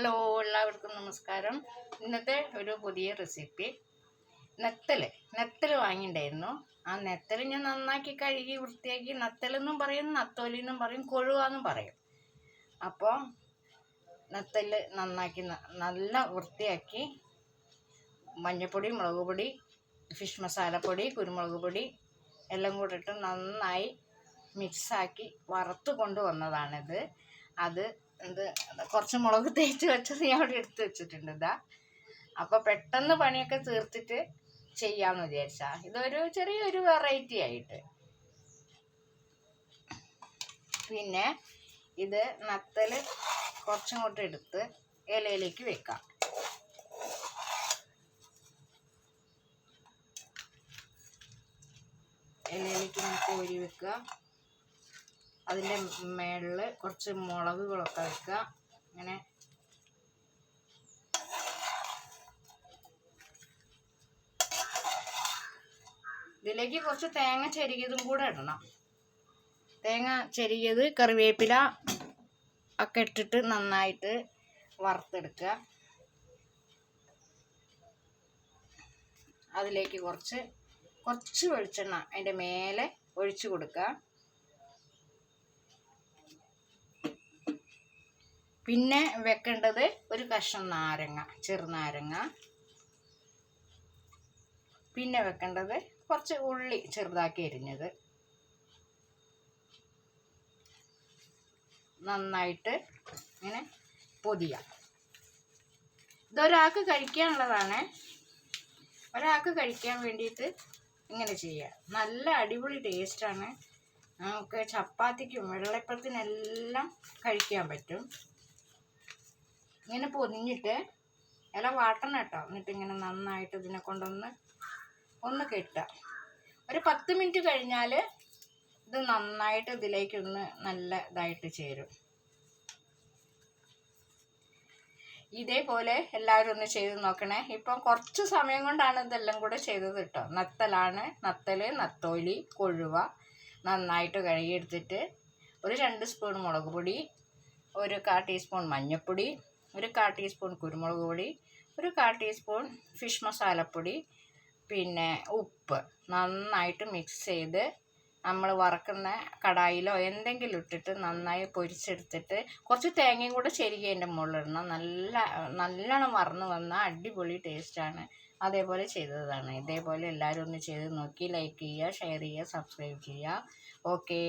Hello എല്ലാവർക്കും നമസ്കാരം. ഇന്നത്തെ ഒരു പുതിയ റെസിപ്പി നെത്തൽ നെത്തൽ വാങ്ങിയിട്ടുണ്ടായിരുന്നു ആ നെത്തൽ ഞാൻ നന്നാക്കി കഴുകി വൃത്തിയാക്കി നത്തലെന്നും പറയും നത്തോലിന്നും പറയും കൊഴുവാന്നും പറയും. അപ്പോൾ നെത്തൽ നന്നാക്കി നല്ല വൃത്തിയാക്കി മഞ്ഞൾപ്പൊടി മുളക് പൊടി ഫിഷ് മസാലപ്പൊടി കുരുമുളക് പൊടി എല്ലാം കൂടെ ഇട്ട് നന്നായി മിക്സാക്കി വറുത്ത് കൊണ്ടുവന്നതാണിത്. അത് എന്ത് കുറച്ച് മുളക് തേച്ച് വെച്ചത് ഞാൻ അവിടെ എടുത്ത് വെച്ചിട്ടുണ്ട് ഇതാ. അപ്പൊ പെട്ടെന്ന് പണിയൊക്കെ തീർത്തിട്ട് ചെയ്യാന്ന് വിചാരിച്ച. ഇതൊരു ചെറിയൊരു വെറൈറ്റി ആയിട്ട്. പിന്നെ ഇത് നത്തൽ കുറച്ചും കൂട്ടി എടുത്ത് ഇലയിലേക്ക് വെക്കാം. ഇലയിലേക്ക് നമുക്ക് കോരി വെക്കുക. അതിന്റെ മേളിൽ കുറച്ച് മുളകുകളൊക്കെ വെക്കുക. അങ്ങനെ. ഇതിലേക്ക് കുറച്ച് തേങ്ങ ചെരുകിയതും കൂടെ ഇടണം. തേങ്ങ ചെരുകിയത് കറിവേപ്പില ഒക്കെ ഇട്ടിട്ട് നന്നായിട്ട് വറുത്തെടുക്കുക. അതിലേക്ക് കുറച്ച് കുറച്ച് വെളിച്ചെണ്ണ അതിന്റെ മേലെ ഒഴിച്ചു കൊടുക്കുക. പിന്നെ വെക്കേണ്ടത് ഒരു കഷ്ണം നാരങ്ങ ചെറുനാരങ്ങ. പിന്നെ വെക്കേണ്ടത് കുറച്ച് ഉള്ളി ചെറുതാക്കി എരിഞ്ഞത് നന്നായിട്ട് ഇങ്ങനെ പൊതിയാം. ഇതൊരാൾക്ക് കഴിക്കാനുള്ളതാണ്. ഒരാൾക്ക് കഴിക്കാൻ വേണ്ടിയിട്ട് ഇങ്ങനെ ചെയ്യുക. നല്ല അടിപൊളി ടേസ്റ്റാണ്. നമുക്ക് ചപ്പാത്തിക്കും വെള്ളപ്പത്തിനെല്ലാം കഴിക്കാൻ പറ്റും. ഇങ്ങനെ പൊതിഞ്ഞിട്ട് ഇല വാട്ടണം കേട്ടോ. എന്നിട്ട് ഇങ്ങനെ നന്നായിട്ട് ഇതിനെ കൊണ്ടൊന്ന് ഒന്ന് കെട്ടുക. ഒരു പത്ത് മിനിറ്റ് കഴിഞ്ഞാൽ ഇത് നന്നായിട്ട് ഇതിലേക്കൊന്ന് നല്ല ഇതായിട്ട് ചേരും. ഇതേപോലെ എല്ലാവരും ഒന്ന് ചെയ്ത് നോക്കണേ. ഇപ്പം കുറച്ച് സമയം കൊണ്ടാണ് ഇതെല്ലാം കൂടെ ചെയ്തത് കേട്ടോ. നത്തലാണ്. നത്തൽ നത്തോലി കൊഴുവ നന്നായിട്ട് കഴുകിയെടുത്തിട്ട് ഒരു രണ്ട് സ്പൂൺ മുളക് പൊടി ഒരു കാ ടീസ്പൂൺ മഞ്ഞൾപ്പൊടി ഒരു കാ ടീസ്പൂൺ കുരുമുളക് പൊടി ഒരു കാ ടീസ്പൂൺ ഫിഷ് മസാലപ്പൊടി പിന്നെ ഉപ്പ് നന്നായിട്ട് മിക്സ് ചെയ്ത് നമ്മൾ വറക്കുന്ന കടായിലോ എന്തെങ്കിലും ഇട്ടിട്ട് നന്നായി പൊരിച്ചെടുത്തിട്ട് കുറച്ച് തേങ്ങയും കൂടെ ചെരുകി അതിന്റെ മുകളിലിടണം. നല്ല നല്ലോണം വറന്ന് വന്ന അടിപൊളി ടേസ്റ്റാണ് അതേപോലെ ചെയ്തതാണ്. ഇതേപോലെ എല്ലാവരും ഒന്ന് ചെയ്ത് നോക്കി ലൈക്ക് ചെയ്യുക ഷെയർ ചെയ്യുക സബ്സ്ക്രൈബ് ചെയ്യുക. ഓക്കേ